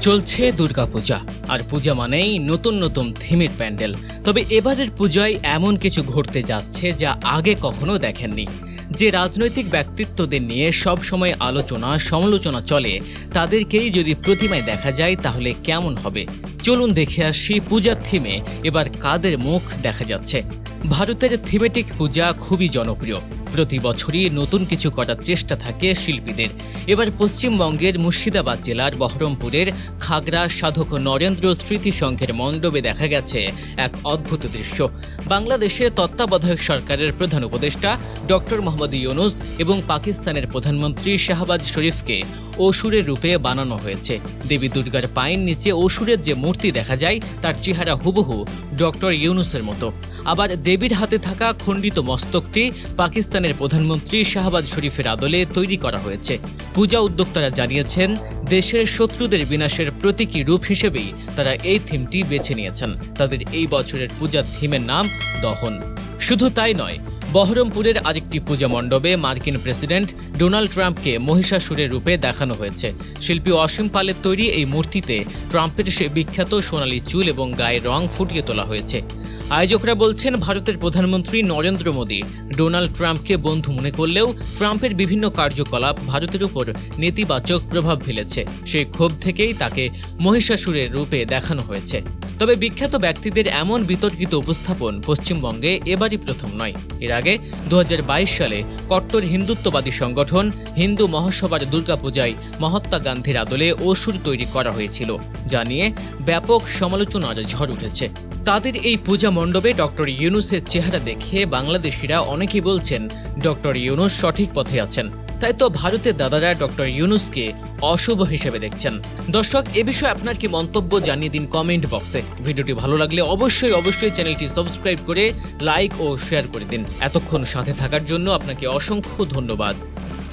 চলছে দুর্গাপূজা, আর পূজা মানেই নতুন নতুন থিমের প্যান্ডেল। তবে এবারের পূজায় এমন কিছু ঘটতে যাচ্ছে যা আগে কখনো দেখেননি। যে রাজনৈতিক ব্যক্তিত্বদের নিয়ে সব সময় আলোচনা, সমালোচনা চলে, তাদেরকেই যদি প্রতিমায় দেখা যায়, তাহলে কেমন হবে? চলুন দেখে আসি পূজার থিমে, এবার কাদের মুখ দেখা যাচ্ছে। ভারতের থিমেটিক পূজা খুবই জনপ্রিয়। প্রতি বছরই নতুন কিছু করার চেষ্টা থাকে শিল্পীদের। এবার পশ্চিমবঙ্গের মুর্শিদাবাদ জেলার বহরমপুরের খাগড়া সাধক নরেন্দ্র স্মৃতি সংঘের মণ্ডপে দেখা গেছে এক অদ্ভুত দৃশ্য। বাংলাদেশের তত্ত্বাবধায়ক সরকারের প্রধান উপদেষ্টা ডক্টর মোহাম্মদ ইউনুস এবং পাকিস্তানের প্রধানমন্ত্রী শাহবাজ শরীফকে অসুরের রূপে বানানো হয়েছে। দেবী দুর্গার পায়ের নিচে অসুরের যে মূর্তি দেখা যায়, তার চেহারা হুবহু ডক্টর ইউনুসের মতো। আবার দেবীর হাতে থাকা খণ্ডিত মস্তকটি পাকিস্তানের প্রধানমন্ত্রী শাহবাজ শরীফের আদলে তৈরি করা হয়েছে। পূজা উদ্যোক্তারা জানিয়েছেন, দেশের শত্রুদের বিনাশের প্রতীকী রূপ হিসেবেই তারা এই থিমটি বেছে নিয়েছেন। তাদের এই বছরের পূজার থিমের নাম দহন। শুধু তাই নয় বহরমপুরের আরেকটি পূজা মণ্ডপে মার্কিন প্রেসিডেন্ট ডোনাল্ড ট্রাম্পকে মহিষাসুরের রূপে দেখানো হয়েছে। শিল্পী অসীম পালের তৈরি এই মূর্তিতে ট্রাম্পের সে বিখ্যাত সোনালী চুল এবং গায়ের রং ফুটিয়ে তোলা হয়েছে। আয়োজকরা বলছেন, ভারতের প্রধানমন্ত্রী নরেন্দ্র মোদী ডোনাল্ড ট্রাম্পকে বন্ধু মনে করলেও ট্রাম্পের বিভিন্ন কার্যকলাপ ভারতের উপর নেতিবাচক প্রভাব ফেলেছে। সেই ক্ষোভ থেকেই তাকে মহিষাসুরের রূপে দেখানো হয়েছে। তবে বিখ্যাত ব্যক্তিদের এমন বিতর্কিত উপস্থাপন পশ্চিমবঙ্গে এবারই প্রথম নয়। এর আগে দু হাজার বাইশ সালে কট্টর হিন্দুত্ববাদী সংগঠন হিন্দু মহাসভার দুর্গাপূজায় মহাত্মা গান্ধীর আদলে অসুর তৈরি করা হয়েছিল, যা নিয়ে ব্যাপক সমালোচনার ঝড় উঠেছে। তাদের এই পূজা মণ্ডপে ডক্টর ইউনুসের চেহারা দেখে বাংলাদেশিরা অনেকেই বলছেন ডক্টর ইউনুস সঠিক পথে আছেন। তাই তো ভারতের দাদারা ডক্টর ইউনুসকে অশুভ হিসেবে দেখছেন। দর্শক, এ বিষয়ে আপনার কি মন্তব্য জানিয়ে দিন কমেন্ট বক্সে ভিডিওটি ভালো লাগলে অবশ্যই অবশ্যই চ্যানেলটি সাবস্ক্রাইব করে লাইক ও শেয়ার করে দিন। এতক্ষণ সাথে থাকার জন্য আপনাকে অসংখ্য ধন্যবাদ।